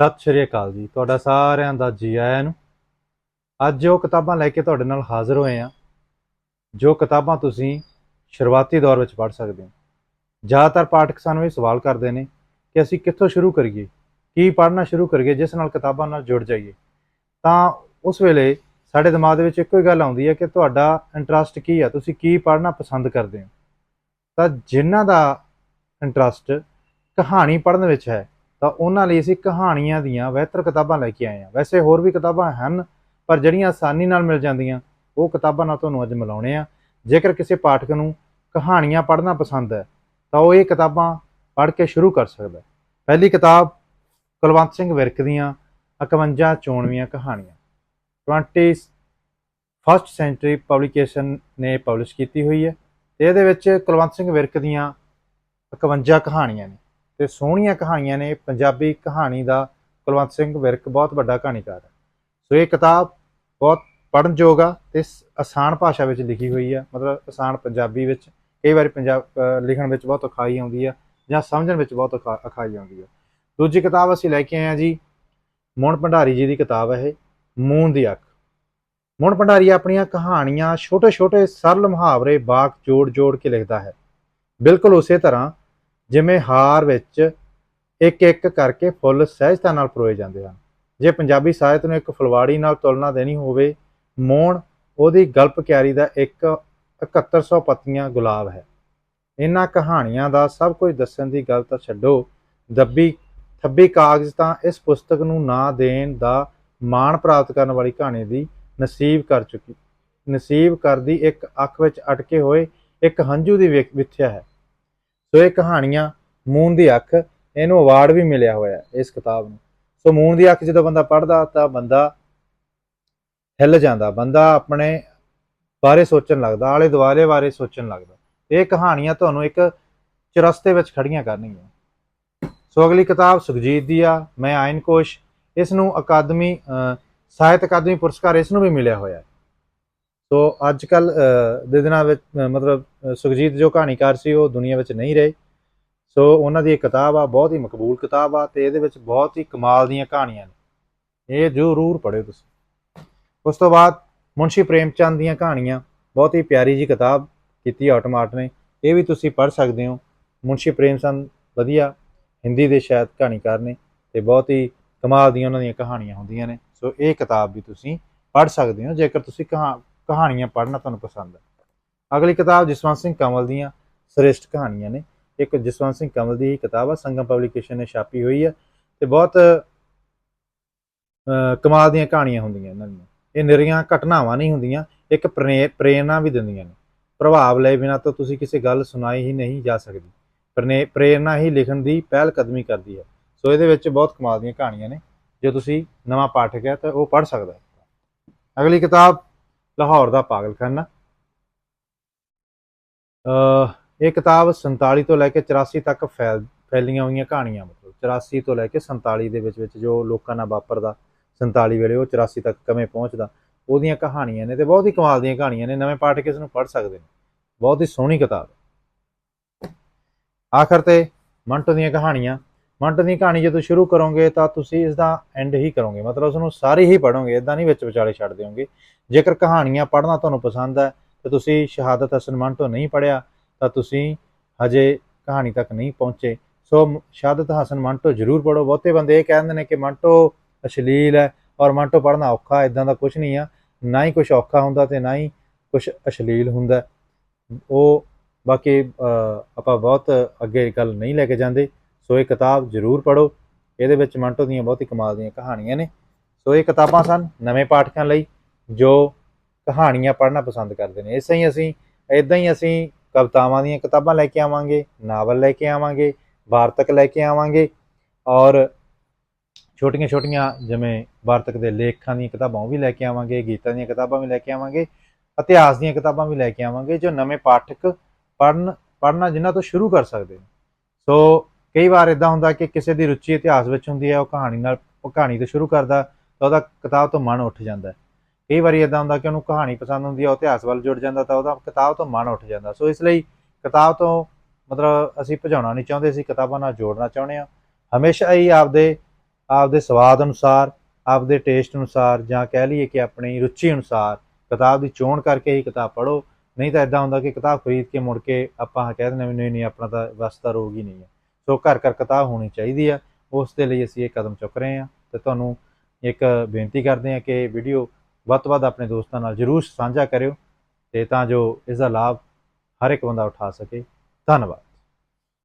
ਸਤਿ ਸ਼੍ਰੀ ਅਕਾਲ ਜੀ। ਤੁਹਾਡਾ ਸਾਰਿਆਂ ਦਾ ਜੀ ਆਇਆਂ ਨੂੰ। ਅੱਜ ਉਹ ਕਿਤਾਬਾਂ ਲੈ ਕੇ ਤੁਹਾਡੇ ਨਾਲ ਹਾਜ਼ਰ ਹੋਏ ਆ ਜੋ ਕਿਤਾਬਾਂ ਤੁਸੀਂ ਸ਼ੁਰੂਆਤੀ ਦੌਰ ਵਿੱਚ ਪੜ੍ਹ ਸਕਦੇ ਹੋ। ਜ਼ਿਆਦਾਤਰ ਪਾਠਕ ਸਾਨੂੰ ਇਹ ਸਵਾਲ ਕਰਦੇ ਨੇ ਕਿ ਅਸੀਂ ਕਿੱਥੋਂ ਸ਼ੁਰੂ ਕਰੀਏ, ਕੀ ਪੜ੍ਹਨਾ ਸ਼ੁਰੂ ਕਰੀਏ, ਜਿਸ ਨਾਲ ਕਿਤਾਬਾਂ ਨਾਲ ਜੁੜ ਜਾਈਏ। ਤਾਂ ਉਸ ਵੇਲੇ ਸਾਡੇ ਦਿਮਾਗ ਦੇ ਵਿੱਚ ਇੱਕੋ ਹੀ ਗੱਲ ਆਉਂਦੀ ਹੈ ਕਿ ਤੁਹਾਡਾ ਇੰਟਰਸਟ ਕੀ ਹੈ ਤੁਸੀਂ ਕੀ ਪੜ੍ਹਨਾ ਪਸੰਦ ਕਰਦੇ ਹੋ। ਤਾਂ ਜਿਨ੍ਹਾਂ ਦਾ ਇੰਟਰਸਟ ਕਹਾਣੀ ਪੜ੍ਹਨ ਵਿੱਚ ਹੈ ਤਾਂ ਉਹਨਾਂ ਲਈ ਅਸੀਂ ਕਹਾਣੀਆਂ ਦੀਆਂ ਬਿਹਤਰ ਕਿਤਾਬਾਂ ਲੈ ਕੇ ਆਏ ਹਾਂ। ਵੈਸੇ ਹੋਰ ਵੀ ਕਿਤਾਬਾਂ ਹਨ, ਪਰ ਜਿਹੜੀਆਂ ਆਸਾਨੀ ਨਾਲ ਮਿਲ ਜਾਂਦੀਆਂ, ਉਹ ਕਿਤਾਬਾਂ ਨਾਲ ਤੁਹਾਨੂੰ ਅੱਜ ਮਿਲਾਉਣੇ ਆ ਜੇਕਰ ਕਿਸੇ ਪਾਠਕ ਨੂੰ ਕਹਾਣੀਆਂ ਪੜ੍ਹਨਾ ਪਸੰਦ ਹੈ, ਤਾਂ ਉਹ ਇਹ ਕਿਤਾਬਾਂ ਪੜ੍ਹ ਕੇ ਸ਼ੁਰੂ ਕਰ ਸਕਦਾ ਹੈ। ਪਹਿਲੀ ਕਿਤਾਬ ਕੁਲਵੰਤ ਸਿੰਘ ਵਿਰਕ ਦੀਆਂ 51 ਚੋਣਵੀਆਂ ਕਹਾਣੀਆਂ। 20 ਫਸਟ ਸੈਂਚਰੀ ਪਬਲੀਕੇਸ਼ਨ ਨੇ ਪਬਲਿਸ਼ ਕੀਤੀ ਹੋਈ ਹੈ ਤੇ ਇਹਦੇ ਵਿੱਚ ਕੁਲਵੰਤ ਸਿੰਘ ਵਿਰਕ ਦੀਆਂ 51 ਕਹਾਣੀਆਂ ਨੇ। ਤੇ ਸੋਹਣੀਆਂ ਕਹਾਣੀਆਂ ਨੇ, ਪੰਜਾਬੀ ਕਹਾਣੀ ਦਾ ਕੁਲਵੰਤ ਸਿੰਘ ਵਿਰਕ ਬਹੁਤ ਵੱਡਾ ਕਹਾਣੀਕਾਰ ਹੈ। ਸੋ ਇਹ ਕਿਤਾਬ ਬਹੁਤ ਪੜ੍ਹਨਯੋਗ ਆ ਤੇ ਆਸਾਨ ਭਾਸ਼ਾ ਵਿੱਚ ਲਿਖੀ ਹੋਈ ਆ, ਮਤਲਬ ਆਸਾਨ ਪੰਜਾਬੀ ਵਿੱਚ, ਕਈ ਵਾਰੀ ਪੰਜਾਬ ਲਿਖਣ ਵਿੱਚ ਬਹੁਤ ਔਖਾਈ ਆਉਂਦੀ ਆ ਜਾਂ ਸਮਝਣ ਵਿੱਚ ਬਹੁਤ ਔਖਾ- ਔਖਾਈ ਆਉਂਦੀ ਆ। ਦੂਜੀ ਕਿਤਾਬ ਅਸੀਂ ਲੈ ਕੇ ਆਏ ਆ ਜੀ, ਮੋਹਨ ਭੰਡਾਰੀ ਜੀ ਦੀ ਕਿਤਾਬ ਹੈ ਇਹ ਮੂਨ ਦੀ ਅੱਖ। ਮੋਹਨ ਭੰਡਾਰੀ ਆਪਣੀਆਂ ਕਹਾਣੀਆਂ ਛੋਟੇ-ਛੋਟੇ ਸਰਲ ਮੁਹਾਵਰੇ ਬਾਕ ਜੋੜ-ਜੋੜ ਕੇ ਲਿਖਦਾ ਹੈ। ਬਿਲਕੁਲ ਉਸੇ ਤਰ੍ਹਾਂ ਜਿਵੇਂ ਹਾਰ ਵਿੱਚ ਇੱਕ ਇੱਕ ਕਰਕੇ ਫੁੱਲ ਸਹਿਜਤਾ ਨਾਲ ਪਰੋਏ ਜਾਂਦੇ ਹਨ। ਜੇ ਪੰਜਾਬੀ ਸਾਹਿਤ ਨੂੰ ਇੱਕ ਫੁਲਵਾੜੀ ਨਾਲ ਤੁਲਨਾ ਦੇਣੀ ਹੋਵੇ ਮੋਣ ਉਹਦੀ ਗਲਪ ਕਿਆਰੀ ਦਾ ਇੱਕ 7100 ਪੱਤੀਆਂ ਗੁਲਾਬ ਹੈ। ਇਹਨਾਂ ਕਹਾਣੀਆਂ ਦਾ ਸਭ ਕੁਝ ਦੱਸਣ ਦੀ ਗੱਲ ਤਾਂ ਛੱਡੋ, ਦੱਬੀ, ਥੱਬੀ ਕਾਗਜ਼ ਤਾਂ ਇਸ ਪੁਸਤਕ ਨੂੰ ਨਾ ਦੇਣ ਦਾ ਮਾਣ ਪ੍ਰਾਪਤ ਕਰਨ ਵਾਲੀ ਕਹਾਣੀ ਦੀ ਨਸੀਬ ਕਰ ਚੁੱਕੀ, ਨਸੀਬ ਕਰਦੀ ਇੱਕ ਅੱਖ ਵਿੱਚ ਅਟਕੇ ਹੋਏ ਇੱਕ ਹੰਝੂ ਦੀ ਵਿਖ- ਵਿਥਿਆ ਹੈ। ਸੋ ਇਹ ਕਹਾਣੀਆਂ ਮੂਨ ਦੀ ਅੱਖ ਇਹਨੂੰ ਅਵਾਰਡ ਵੀ ਮਿਲਿਆ ਹੋਇਆ ਇਸ ਕਿਤਾਬ ਨੂੰ। ਸੋ ਮੂਨ ਦੀ ਅੱਖ ਜਦੋਂ ਬੰਦਾ ਪੜ੍ਹਦਾ ਤਾਂ ਬੰਦਾ ਹਿੱਲ ਜਾਂਦਾ ਬੰਦਾ ਆਪਣੇ ਬਾਰੇ ਸੋਚਣ ਲੱਗਦਾ ਆਲੇ ਦੁਆਲੇ ਬਾਰੇ ਸੋਚਣ ਲੱਗਦਾ। ਇਹ ਕਹਾਣੀਆਂ ਤੁਹਾਨੂੰ ਇੱਕ ਚਰਸਤੇ ਵਿੱਚ ਖੜੀਆਂ ਕਰਨਗੀਆਂ। ਸੋ ਅਗਲੀ ਕਿਤਾਬ ਸੁਖਜੀਤ ਦੀ ਆ ਮੈਂ ਆਇਨ ਕੋਸ਼। ਇਸ ਨੂੰ ਅਕਾਦਮੀ ਅ, ਸਾਹਿਤ ਅਕਾਦਮੀ ਪੁਰਸਕਾਰ ਇਸ ਨੂੰ ਵੀ ਮਿਲਿਆ ਹੋਇਆ ਸੋ ਅੱਜ ਕੱਲ ਦੇ ਦਿਨਾਂ ਵਿੱਚ ਮਤਲਬ ਸੁਖਜੀਤ ਜੋ ਕਹਾਣੀਕਾਰ ਸੀ, ਉਹ ਦੁਨੀਆ ਵਿੱਚ ਨਹੀਂ ਰਹੇ। ਸੋ ਉਹਨਾਂ ਦੀ ਇਹ ਕਿਤਾਬ ਆ, ਬਹੁਤ ਹੀ ਮਕਬੂਲ ਕਿਤਾਬ ਆ ਤੇ ਇਹਦੇ ਵਿੱਚ ਬਹੁਤ ਹੀ ਕਮਾਲ ਦੀਆਂ ਕਹਾਣੀਆਂ ਨੇ। ਇਹ ਜ਼ਰੂਰ ਪੜ੍ਹਿਓ ਤੁਸੀਂ। ਉਸ ਤੋਂ ਬਾਅਦ ਮੁਨਸ਼ੀ ਪ੍ਰੇਮ ਚੰਦ ਦੀਆਂ ਕਹਾਣੀਆਂ, ਬਹੁਤ ਹੀ ਪਿਆਰੀ ਜੀ ਕਿਤਾਬ ਕੀਤੀ ਆਟੋਮਾਟ ਨੇ। ਇਹ ਵੀ ਤੁਸੀਂ ਪੜ੍ਹ ਸਕਦੇ ਹੋ। ਮੁਨਸ਼ੀ ਪ੍ਰੇਮ ਚੰਦ ਵਧੀਆ ਹਿੰਦੀ ਦੇ ਸ਼ਾਇਦ ਕਹਾਣੀਕਾਰ ਨੇ ਤੇ ਬਹੁਤ ਹੀ ਕਮਾਲ ਦੀਆਂ ਉਹਨਾਂ ਦੀਆਂ ਕਹਾਣੀਆਂ ਹੁੰਦੀਆਂ ਨੇ। ਸੋ ਇਹ ਕਿਤਾਬ ਵੀ ਤੁਸੀਂ ਪੜ੍ਹ ਸਕਦੇ ਹੋ। ਜੇਕਰ ਤੁਸੀਂ ਕਹਾ- ਕਹਾਣੀਆਂ ਪੜ੍ਹਨਾ ਤੁਹਾਨੂੰ ਪਸੰਦ ਹੈ। ਅਗਲੀ ਕਿਤਾਬ ਜਸਵੰਤ ਸਿੰਘ ਕਮਲ ਦੀਆਂ ਸ੍ਰੇਸ਼ਟ ਕਹਾਣੀਆਂ ਨੇ। ਇੱਕ ਜਸਵੰਤ ਸਿੰਘ ਕਮਲ ਦੀ ਹੀ ਕਿਤਾਬ ਆ, ਸੰਗਮ ਪਬਲੀਕੇਸ਼ਨ ਨੇ ਛਾਪੀ ਹੋਈ ਹੈ ਤੇ ਬਹੁਤ ਕਮਾਲ ਦੀਆਂ ਕਹਾਣੀਆਂ ਹੁੰਦੀਆਂ ਇਹਨਾਂ ਦੀਆਂ। ਇਹ ਨਿਰੀਆਂ ਘਟਨਾਵਾਂ ਨਹੀਂ ਹੁੰਦੀਆਂ, ਇੱਕ ਪ੍ਰੇਰ- ਪ੍ਰੇਰਨਾ ਵੀ ਦਿੰਦੀਆਂ ਨੇ। ਪ੍ਰਭਾਵ ਲਏ ਬਿਨਾਂ ਤਾਂ ਤੁਸੀਂ ਕਿਸੇ ਗੱਲ ਸੁਣਾਈ ਹੀ ਨਹੀਂ ਜਾ ਸਕਦੀ। ਪ੍ਰਨੇ- ਪ੍ਰੇਰਨਾ ਹੀ ਲਿਖਣ ਦੀ ਪਹਿਲ ਕਦਮੀ ਕਰਦੀ ਹੈ। ਸੋ ਇਹਦੇ ਵਿੱਚ ਬਹੁਤ ਕਮਾਲ ਦੀਆਂ ਕਹਾਣੀਆਂ ਨੇ। ਜੇ ਤੁਸੀਂ ਨਵਾਂ ਪਾਠਕ ਹੈ ਤਾਂ ਉਹ ਪੜ੍ਹ ਸਕਦਾ ਹੈ। ਅਗਲੀ ਕਿਤਾਬ ਲਾਹੌਰ ਦਾ ਪਾਗਲਖਾਨਾ। ਇਹ ਕਿਤਾਬ 47 ਤੋਂ ਲੈ ਕੇ 84 ਤੱਕ ਫੈਲ ਫੈਲੀਆਂ ਹੋਈਆਂ ਕਹਾਣੀਆਂ ਮਤਲਬ 84 ਤੋਂ ਲੈ ਕੇ 47 ਦੇ ਵਿੱਚ ਵਿੱਚ ਜੋ ਲੋਕਾਂ ਨਾਲ ਵਾਪਰਦਾ 47 ਵੇਲੇ ਉਹ 84 ਤੱਕ ਕਿਵੇਂ ਪਹੁੰਚਦਾ, ਉਹਦੀਆਂ ਕਹਾਣੀਆਂ ਨੇ ਤੇ ਬਹੁਤ ਹੀ ਕਮਾਲ ਦੀਆਂ ਕਹਾਣੀਆਂ ਨੇ, ਨਵੇਂ ਪਾਠਕ ਇਸ ਨੂੰ ਪੜ੍ਹ ਸਕਦੇ ਨੇ। ਬਹੁਤ ਹੀ ਸੋਹਣੀ ਕਿਤਾਬ ਆਖਰ ਤੇ ਮੰਟੋ ਦੀਆਂ ਕਹਾਣੀਆਂ ਮੰਟ ਦੀ ਕਹਾਣੀ ਜਦੋਂ ਸ਼ੁਰੂ ਕਰੋਗੇ ਤਾਂ ਤੁਸੀਂ ਇਸ ਦਾ ਐਂਡ ਹੀ ਕਰੋਗੇ। ਮਤਲਬ ਉਸ ਨੂੰ ਸਾਰੀ ਹੀ ਪੜੋਗੇ ਇਦਾਂ ਨਹੀਂ ਵਿੱਚ ਵਿਚਾਲੇ ਛੱਡ ਦਿਓਗੇ। ਜੇਕਰ ਕਹਾਣੀਆਂ ਪੜ੍ਹਨਾ ਤੁਹਾਨੂੰ ਪਸੰਦ ਹੈ, ਤੇ ਤੁਸੀਂ ਸ਼ਹਾਦਤ ਹਸਨ ਮੰਟੋ ਨਹੀਂ ਪੜਿਆ ਤਾਂ ਤੁਸੀਂ ਹਜੇ ਕਹਾਣੀ ਤੱਕ ਨਹੀਂ ਪਹੁੰਚੇ। ਸੋ ਸ਼ਹਾਦਤ ਹਸਨ ਮੰਟੋ ਜ਼ਰੂਰ ਪੜੋ ਬਹੁਤੇ ਬੰਦੇ ਇਹ ਕਹਿੰਦੇ ਨੇ ਕਿ ਮੰਟੋ ਅਸ਼ਲੀਲ ਹੈ ਔਰ ਮੰਟੋ ਪੜ੍ਹਨਾ ਔਖਾ ਇਦਾਂ ਦਾ ਕੁਝ ਨਹੀਂ ਆ। ਨਾ ਹੀ ਕੁਝ ਔਖਾ ਹੁੰਦਾ ਤੇ ਨਾ ਹੀ ਕੁਝ ਅਸ਼ਲੀਲ ਹੁੰਦਾ। ਉਹ ਬਾਕੀ ਆਪਾਂ ਬਹੁਤ ਅੱਗੇ ਗੱਲ ਨਹੀਂ ਲੈ ਕੇ ਜਾਂਦੇ। ਸੋ ਇਹ ਕਿਤਾਬ ਜ਼ਰੂਰ ਪੜੋ ਇਹਦੇ ਵਿੱਚ ਮੰਟੋ ਦੀਆਂ ਬਹੁਤ ਹੀ ਕਮਾਲ ਦੀਆਂ ਕਹਾਣੀਆਂ ਨੇ। ਸੋ ਇਹ ਕਿਤਾਬਾਂ ਸਨ ਨਵੇਂ ਪਾਠਕਾਂ ਲਈ, ਜੋ ਕਹਾਣੀਆਂ ਪੜ੍ਹਨਾ ਪਸੰਦ ਕਰਦੇ ਨੇ। ਇਸੇ ਹੀ ਅਸੀਂ ਇਦਾਂ ਹੀ ਅਸੀਂ ਕਵਿਤਾਵਾਂ ਦੀਆਂ ਕਿਤਾਬਾਂ ਲੈ ਕੇ ਆਵਾਂਗੇ, ਨਾਵਲ ਲੈ ਕੇ ਆਵਾਂਗੇ, ਵਾਰਤਕ ਲੈ ਕੇ ਆਵਾਂਗੇ ਔਰ ਛੋਟੀਆਂ-ਛੋਟੀਆਂ ਜਿਵੇਂ ਵਾਰਤਕ ਦੇ ਲੇਖਾਂ ਦੀਆਂ ਕਿਤਾਬਾਂ ਉਹ ਵੀ ਲੈ ਕੇ ਆਵਾਂਗੇ, ਗੀਤਾਂ ਦੀਆਂ ਕਿਤਾਬਾਂ ਵੀ ਲੈ ਕੇ ਆਵਾਂਗੇ, ਇਤਿਹਾਸ ਦੀਆਂ ਕਿਤਾਬਾਂ ਵੀ ਲੈ ਕੇ ਆਵਾਂਗੇ, ਜੋ ਨਵੇਂ ਪਾਠਕ ਪੜਨ ਪੜਨਾ ਜਿਨ੍ਹਾਂ ਤੋਂ ਸ਼ੁਰੂ ਕਰ ਸਕਦੇ ਨੇ। ਸੋ ਕਈ ਵਾਰ ਇਦਾਂ ਹੁੰਦਾ ਕਿ ਕਿਸੇ ਦੀ ਰੁਚੀ ਇਤਿਹਾਸ ਵਿੱਚ ਹੁੰਦੀ ਹੈ, ਉਹ ਕਹਾਣੀ ਨਾਲ, ਉਹ ਕਹਾਣੀ ਤੋਂ ਸ਼ੁਰੂ ਕਰਦਾ ਤਾਂ ਉਹਦਾ ਕਿਤਾਬ ਤੋਂ ਮਨ ਉੱਠ ਜਾਂਦਾ ਹੈ। ਕਈ ਵਾਰੀ ਇਦਾਂ ਹੁੰਦਾ ਕਿ ਉਹਨੂੰ ਕਹਾਣੀ ਪਸੰਦ ਹੁੰਦੀ ਹੈ, ਉਹ ਇਤਿਹਾਸ ਵੱਲ ਜੁੜ ਜਾਂਦਾ ਤਾਂ ਉਹਦਾ ਕਿਤਾਬ ਤੋਂ ਮਨ ਉੱਠ ਜਾਂਦਾ। ਸੋ ਇਸ ਲਈ ਕਿਤਾਬ ਤੋਂ ਮਤਲਬ ਅਸੀਂ ਭਜਾਉਣਾ ਨਹੀਂ ਚਾਹੁੰਦੇ, ਅਸੀਂ ਕਿਤਾਬਾਂ ਨਾਲ ਜੋੜਨਾ ਚਾਹੁੰਦੇ ਹਾਂ। ਹਮੇਸ਼ਾ ਹੀ ਆਪਦੇ ਆਪਦੇ ਸਵਾਦ ਅਨੁਸਾਰ, ਆਪਦੇ ਟੇਸਟ ਅਨੁਸਾਰ ਜਾਂ ਕਹਿ ਲਈਏ ਕਿ ਆਪਣੀ ਰੁਚੀ ਅਨੁਸਾਰ ਕਿਤਾਬ ਦੀ ਚੋਣ ਕਰਕੇ ਹੀ ਕਿਤਾਬ ਪੜ੍ਹੋ। ਨਹੀਂ ਤਾਂ ਇਦਾਂ ਹੁੰਦਾ ਕਿ ਕਿਤਾਬ ਖਰੀਦ ਕੇ ਮੁੜ ਕੇ ਆਪਾਂ ਕਹਿ ਦਿੰਦੇ ਹਾਂ ਵੀ ਨਹੀਂ ਨਹੀਂ, ਆਪਣਾ ਤਾਂ ਵਸਤਾ ਦਾ ਰੋਗ ਹੀ ਨਹੀਂ ਹੈ। ਸੋ ਘਰ ਘਰ ਕਿਤਾਬ ਹੋਣੀ ਚਾਹੀਦੀ ਆ, ਉਸ ਦੇ ਲਈ ਅਸੀਂ ਇਹ ਕਦਮ ਚੁੱਕ ਰਹੇ ਹਾਂ ਤੇ ਤੁਹਾਨੂੰ ਇੱਕ ਬੇਨਤੀ ਕਰਦੇ ਹਾਂ ਕਿ ਵੀਡੀਓ ਵੱਧ ਤੋਂ ਵੱਧ ਆਪਣੇ ਦੋਸਤਾਂ ਨਾਲ ਜਰੂਰ ਸਾਂਝਾ ਕਰਿਓ ਤੇ ਤਾਂ ਜੋ ਇਸ ਦਾ ਲਾਭ ਹਰ ਇੱਕ ਬੰਦਾ ਉਠਾ ਸਕੇ। ਧੰਨਵਾਦ।